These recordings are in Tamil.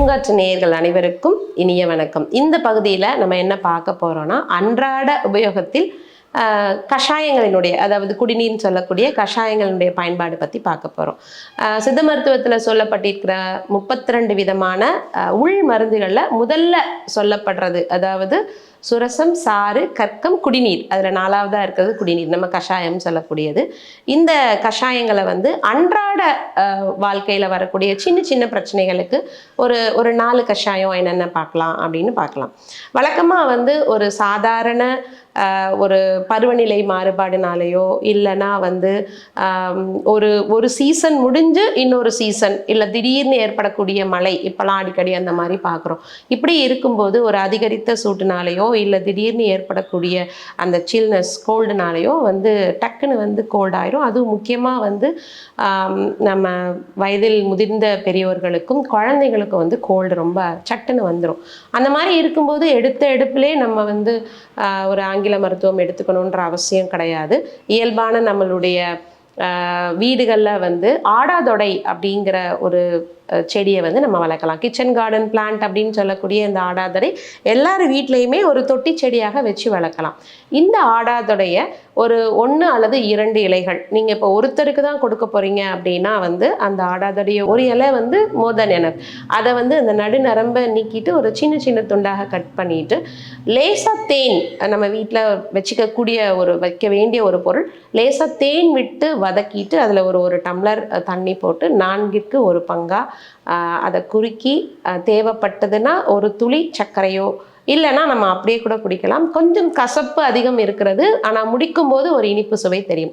பூங்காற்று நேயர்கள் அனைவருக்கும் இனிய வணக்கம். இந்த பகுதியில் நம்ம என்ன பார்க்க போறோம்னா அன்றாட உபயோகத்தில் ஆஹ், கஷாயங்களினுடைய அதாவது குடிநீர்னு சொல்லக்கூடிய கஷாயங்களினுடைய பயன்பாடு பற்றி பார்க்க போகிறோம் சித்த மருத்துவத்தில் சொல்லப்பட்டிருக்கிற முப்பத்தி ரெண்டு விதமான உள் மருந்துகளில் முதல்ல சொல்லப்படுறது அதாவது சுரசம் சாறு கற்கம் குடிநீர். அதில் நாலாவதாக இருக்கிறது குடிநீர். நம்ம கஷாயம் சொல்லக்கூடியது. இந்த கஷாயங்களை வந்து அன்றாட வாழ்க்கையில் வரக்கூடிய சின்ன சின்ன பிரச்சனைகளுக்கு ஒரு ஒரு நாலு கஷாயம் என்னென்ன பார்க்கலாம் அப்படின்னு பார்க்கலாம். வழக்கமாக வந்து ஒரு சாதாரண ஒரு பருவநிலை மாறுபாடுனாலேயோ இல்லைன்னா வந்து ஒரு ஒரு சீசன் முடிஞ்சு இன்னொரு சீசன் இல்லை திடீர்னு ஏற்படக்கூடிய மழை இப்போலாம் அடிக்கடி அந்த மாதிரி பார்க்குறோம். இப்படி இருக்கும்போது ஒரு அதிகரித்த சூட்டுனாலேயோ இல்லை திடீர்னு ஏற்படக்கூடிய அந்த சில்னஸ் கோல்டுனாலேயோ வந்து டக்குன்னு வந்து கோல்ட் ஆயிரும். அதுவும் முக்கியமாக வந்து நம்ம வயதில் முதிர்ந்த பெரியோர்களுக்கும் குழந்தைகளுக்கும் வந்து கோல்டு ரொம்ப சட்டுன்னு வந்துடும் அந்த மாதிரி இருக்கும்போது எடுத்த எடுப்பிலே நம்ம வந்து ஒரு ஆங்கில மருத்துவம் எடுத்துக்கணுன்ற அவசியம் கிடையாது. இயல்பான நம்மளுடைய வீடுகளில் வந்து ஆடாதொடை அப்படிங்கிற ஒரு செடியை வந்து நம்ம வளர்க்கலாம். கிச்சன் கார்டன் பிளான்ட் அப்படின்னு சொல்லக்கூடிய இந்த ஆடாதரை எல்லார் வீட்லேயுமே ஒரு தொட்டி செடியாக வச்சு வளர்க்கலாம். இந்த ஆடாதொடைய ஒரு ஒன்று அல்லது இரண்டு இலைகள் நீங்கள் இப்போ ஒருத்தருக்கு தான் கொடுக்க போகிறீங்க அப்படின்னா வந்து அந்த ஆடாதொடைய ஒரு இலை வந்து மோதன் எனர் எனப் அதை வந்து அந்த நடுநரம்பை நீக்கிட்டு ஒரு சின்ன சின்ன துண்டாக கட் பண்ணிட்டு லேசாக தேன் நம்ம வீட்டில் வச்சுக்கக்கூடிய ஒரு வைக்க வேண்டிய ஒரு பொருள் லேசாக தேன் விட்டு வதக்கிட்டு அதில் ஒரு ஒரு டம்ளர் தண்ணி போட்டு நான்கிற்கு ஒரு பங்காக அதை குறுக்கி தேவைப்பட்டதுன்னா ஒரு துளி சர்க்கரையோ இல்லைன்னா நம்ம அப்படியே கூட குடிக்கலாம். கொஞ்சம் கசப்பு அதிகம் இருக்கிறது ஆனால் முடிக்கும் போது ஒரு இனிப்பு சுவை தெரியும்.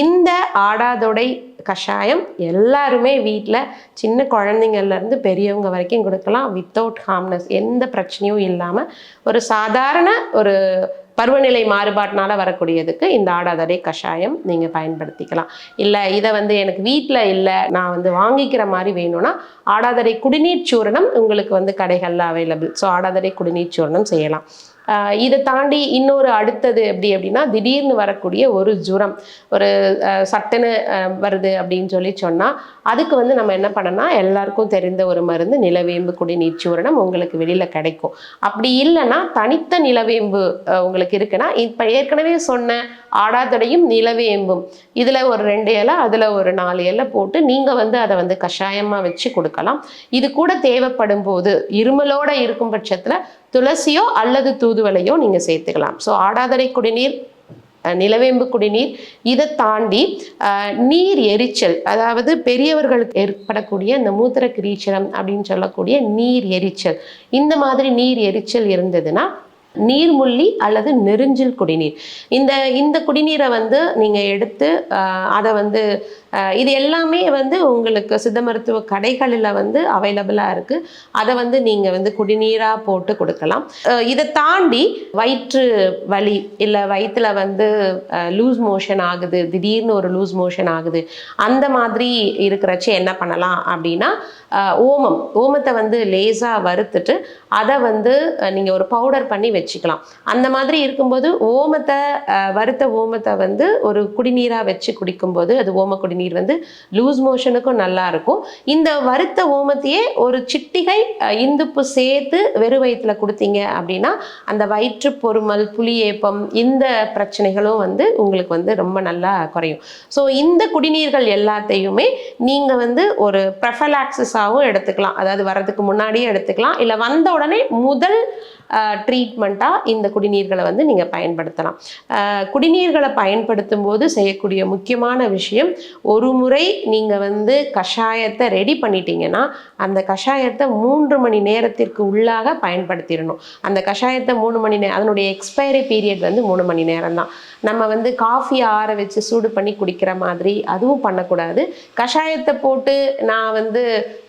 இந்த ஆடாதொடை கஷாயம் எல்லாருமே வீட்டில் சின்ன குழந்தைங்கள்லேருந்து பெரியவங்க வரைக்கும் கொடுக்கலாம். வித்தவுட் ஹார்ம்னஸ் எந்த பிரச்சனையும் இல்லாமல் ஒரு சாதாரண ஒரு பருவநிலை மாறுபாட்டினால வரக்கூடியதுக்கு இந்த ஆடாதடை கஷாயம் நீங்கள் பயன்படுத்திக்கலாம். இல்லை இதை வந்து எனக்கு வீட்டில் இல்லை நான் வந்து வாங்கிக்கிற மாதிரி வேணும்னா ஆடாதடை குடிநீர் சூரணம் உங்களுக்கு வந்து கடைகளில் அவைலபிள் ஸோ ஆடாதடை குடிநீர் சூரணம் செய்யலாம். இதை தாண்டி இன்னொரு அடுத்தது எப்படி அப்படின்னா திடீர்னு வரக்கூடிய ஒரு ஜுரம் ஒரு சட்டுன்னு வருது அப்படின்னு சொல்லி சொன்னால் அதுக்கு வந்து நம்ம என்ன பண்ணோம்னா எல்லாருக்கும் தெரிந்த ஒரு மருந்து நிலவேம்பு குடிநீர் நீச்சூரணம் உங்களுக்கு வெளியில் கிடைக்கும். அப்படி இல்லைன்னா தனித்த நிலவேம்பு உங்களுக்கு இருக்குன்னா இப்போ ஏற்கனவே சொன்ன ஆடாதடையும் நிலவேம்பும் இதில் ஒரு ரெண்டு இலை அதில் ஒரு நாலு இலை போட்டு நீங்கள் வந்து அதை வந்து கஷாயமாக வச்சு கொடுக்கலாம். இது கூட தேவைப்படும் போது இருமலோட இருக்கும் பட்சத்தில் துளசியோ அல்லது தூதுவலையோ நீங்கள் சேர்த்துக்கலாம். ஸோ ஆடாதடை குடிநீர் நிலவேம்பு குடிநீர் இதை தாண்டி நீர் எரிச்சல் அதாவது பெரியவர்களுக்கு ஏற்படக்கூடிய இந்த மூத்திர கிரீச்சலம் அப்படின்னு சொல்லக்கூடிய நீர் எரிச்சல். இந்த மாதிரி நீர் எரிச்சல் இருந்ததுன்னா நீர்முள்ளி அல்லது நெருஞ்சில் குடிநீர். இந்த இந்த குடிநீரை வந்து நீங்கள் எடுத்து அதை வந்து இது எல்லாமே வந்து உங்களுக்கு சித்த மருத்துவ கடைகளில் வந்து அவைலபிளாக இருக்குது அதை வந்து நீங்கள் வந்து குடிநீராக போட்டு கொடுக்கலாம். இதை தாண்டி வயிற்று வலி இல்லை வயிற்றில் வந்து லூஸ் மோஷன் ஆகுது திடீர்னு ஒரு லூஸ் மோஷன் ஆகுது அந்த மாதிரி இருக்கிறச்சு என்ன பண்ணலாம் அப்படின்னா ஓமம். ஓமத்தை வந்து லேசாக வறுத்துட்டு அதை வந்து நீங்கள் ஒரு பவுடர் பண்ணி வச்சு வச்சுக்கலாம். அந்த மாதிரி இருக்கும்போது ஓமத்தை வறுத்த ஓமத்தை வந்து ஒரு குடிநீராக வச்சு குடிக்கும்போது அது ஓம குடிநீர் வந்து லூஸ் மோஷனுக்கும் நல்லா இருக்கும். இந்த வறுத்த ஓமத்தையே ஒரு சிட்டிகை இந்துப்பு சேர்த்து வெறும் வயிற்றுல கொடுத்தீங்க அப்படின்னா அந்த வயிற்று பொறுமல் புளியேப்பம் இந்த பிரச்சனைகளும் வந்து உங்களுக்கு வந்து ரொம்ப நல்லா குறையும். ஸோ இந்த குடிநீர்கள் எல்லாத்தையுமே நீங்கள் வந்து ஒரு ப்ரெஃபலாக்சிஸாகவும் எடுத்துக்கலாம். அதாவது வர்றதுக்கு முன்னாடியே எடுத்துக்கலாம். இல்லை வந்த உடனே முதல் ட்ரீட்மெண்ட் ட்ரீட்மெண்ட்டாக இந்த குடிநீர்களை வந்து நீங்கள் பயன்படுத்தலாம். குடிநீர்களை பயன்படுத்தும் போது செய்யக்கூடிய முக்கியமான விஷயம் ஒரு முறை நீங்கள் வந்து கஷாயத்தை ரெடி பண்ணிட்டீங்கன்னா அந்த கஷாயத்தை மூன்று மணி நேரத்திற்கு உள்ளாக பயன்படுத்திடணும். அந்த கஷாயத்தை மூணு மணி நேரம் அதனுடைய எக்ஸ்பைரி பீரியட் வந்து மூணு மணி நேரம் தான் நம்ம வந்து காஃபி ஆற வச்சு சூடு பண்ணி குடிக்கிற மாதிரி அதுவும் பண்ணக்கூடாது. கஷாயத்தை போட்டு நான் வந்து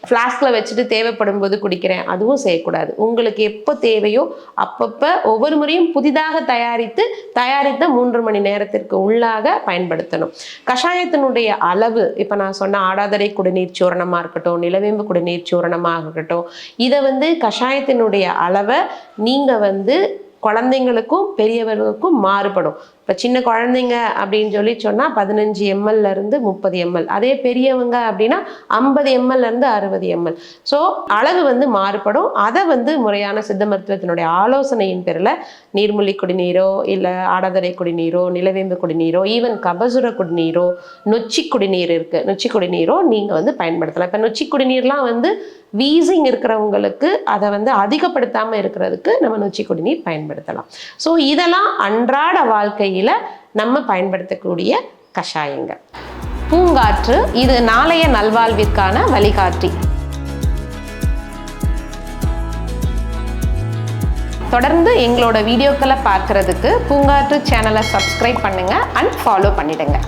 ஃப்ளாஸ்கில் வச்சுட்டு தேவைப்படும் போது குடிக்கிறேன் அதுவும் செய்யக்கூடாது. உங்களுக்கு எப்போ தேவையோ அப்பப்போ ஒவ்வொரு முறையும் புதிதாக தயாரித்து தயாரித்த மூன்று மணி நேரத்திற்கு உள்ளாக பயன்படுத்தணும். கஷாயத்தினுடைய அளவு இப்போ நான் சொன்ன ஆடாதரை குடிநீர் சூரணமாக இருக்கட்டும் நிலவேம்பு குடிநீர் சூரணமாக இருக்கட்டும் இதை வந்து கஷாயத்தினுடைய அளவை நீங்கள் வந்து குழந்தைங்களுக்கும் பெரியவர்களுக்கும் மாறுபடும். இப்போ சின்ன குழந்தைங்க அப்படின்னு சொல்லி சொன்னால் பதினஞ்சு எம்எல்லேருந்து முப்பது எம்எல் அதே பெரியவங்க அப்படின்னா ஐம்பது எம்எல்லேருந்து அறுபது எம்எல் ஸோ அளவு வந்து மாறுபடும். அதை வந்து முறையான சித்த மருத்துவத்தினுடைய ஆலோசனையின் பேரில் நீர்மூழ்கி குடிநீரோ இல்லை ஆடாதரை குடிநீரோ நிலவேம்பு குடிநீரோ ஈவன் கபசுர குடிநீரோ நொச்சி குடிநீர் இருக்குது நொச்சி குடிநீரோ நீங்கள் வந்து பயன்படுத்தலாம். இப்போ நொச்சி குடிநீர்லாம் வந்து வீசிங் இருக்கிறவங்களுக்கு அதை வந்து அதிகப்படுத்தாமல் இருக்கிறதுக்கு நம்ம நொச்சி குடிநீர் பயன்படுத்தலாம். ஸோ இதெல்லாம் அன்றாட வாழ்க்கையில் நம்ம பயன்படுத்தக்கூடிய கஷாயங்கள். பூங்காற்று இது நாளைய நல்வாழ்விற்கான வழிகாட்டி. தொடர்ந்து எங்களோட வீடியோக்களை பார்க்குறதுக்கு பூங்காற்று சேனலை சப்ஸ்கிரைப் பண்ணுங்கள் அண்ட் ஃபாலோ பண்ணிடுங்க.